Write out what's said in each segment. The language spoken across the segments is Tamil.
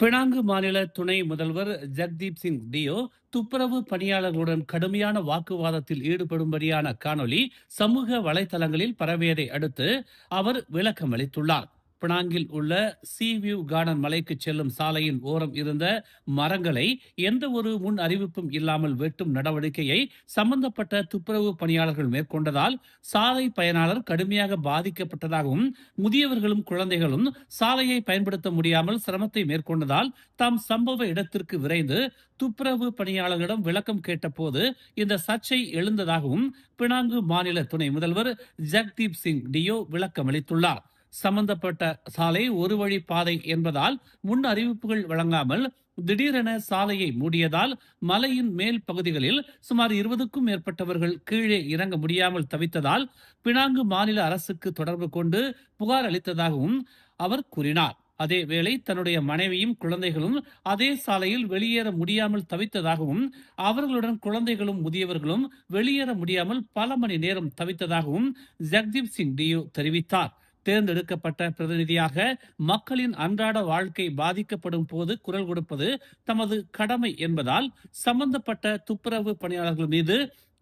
பினாங்கு மாநில துணை முதல்வர் ஜக்தீப் சிங் டியோ துப்புரவு பணியாளர்களுடன் கடுமையான வாக்குவாதத்தில் ஈடுபடும்படியான காணொளி சமூக வலைதளங்களில் பரவியதை அடுத்து அவர் விளக்கம் அளித்துள்ளார் பினாங்கில் உள்ள சி வியூ கார்டன் மலைக்கு செல்லும் சாலையின் ஓரம் இருந்த மரங்களை எந்த ஒரு முன் அறிவிப்பும் இல்லாமல் வெட்டும் நடவடிக்கையை சம்பந்தப்பட்ட துப்புரவு பணியாளர்கள் மேற்கொண்டதால் சாலை பயனாளர் கடுமையாக பாதிக்கப்பட்டதாகவும் முதியவர்களும் குழந்தைகளும் சாலையை பயன்படுத்த முடியாமல் சிரமத்தை மேற்கொண்டதால் தாம் சம்பவ இடத்திற்கு விரைந்து துப்புரவு பணியாளர்களிடம் விளக்கம் கேட்டபோது இந்த சர்ச்சை எழுந்ததாகவும் பினாங்கு மாநில துணை முதல்வர் ஜக்தீப் சிங் டியோ விளக்கம் அளித்துள்ளார் சம்பந்தப்பட்ட சாலை ஒரு வழி பாதை என்பதால் முன் அறிவிப்புகள் வழங்காமல் திடீரென சாலையை மூடியதால் மலையின் மேல் பகுதிகளில் சுமார் இருபதுக்கும் மேற்பட்டவர்கள் கீழே இறங்க முடியாமல் தவித்ததால் பினாங்கு மாநில அரசுக்கு தொடர்பு கொண்டு புகார் அளித்ததாகவும் அவர் கூறினார். அதேவேளை தன்னுடைய மனைவியும் குழந்தைகளும் அதே சாலையில் வெளியேற முடியாமல் தவித்ததாகவும் அவர்களுடன் குழந்தைகளும் முதியவர்களும் வெளியேற முடியாமல் பல மணி நேரம் தவித்ததாகவும் ஜக்தீப் சிங் டியோ தெரிவித்தார். தேர்ந்தெடுக்கப்பட்ட பிரதிநிதியாக மக்களின் அன்றாட வாழ்க்கை பாதிக்கப்படும் போது குரல் கொடுப்பது தமது கடமை என்பதால் சம்பந்தப்பட்ட துப்புரவு பணியாளர்கள் மீது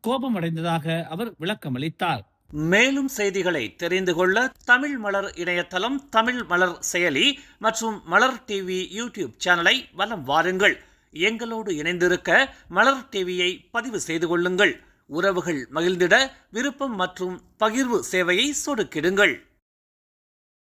கோபமடைந்ததாக அவர் விளக்கமளித்தார். மேலும் செய்திகளை தெரிந்து கொள்ள தமிழ் மலர் இணையதளம் தமிழ் மலர் செயலி மற்றும் மலர் டிவி யூடியூப் சேனலை வலம் வாருங்கள். எங்களோடு இணைந்திருக்க மலர் டிவியை பதிவு செய்து கொள்ளுங்கள். உறவுகள் மகிழ்ந்திட விருப்பம் மற்றும் பகிர்வு சேவையை சொடுக்கிடுங்கள்.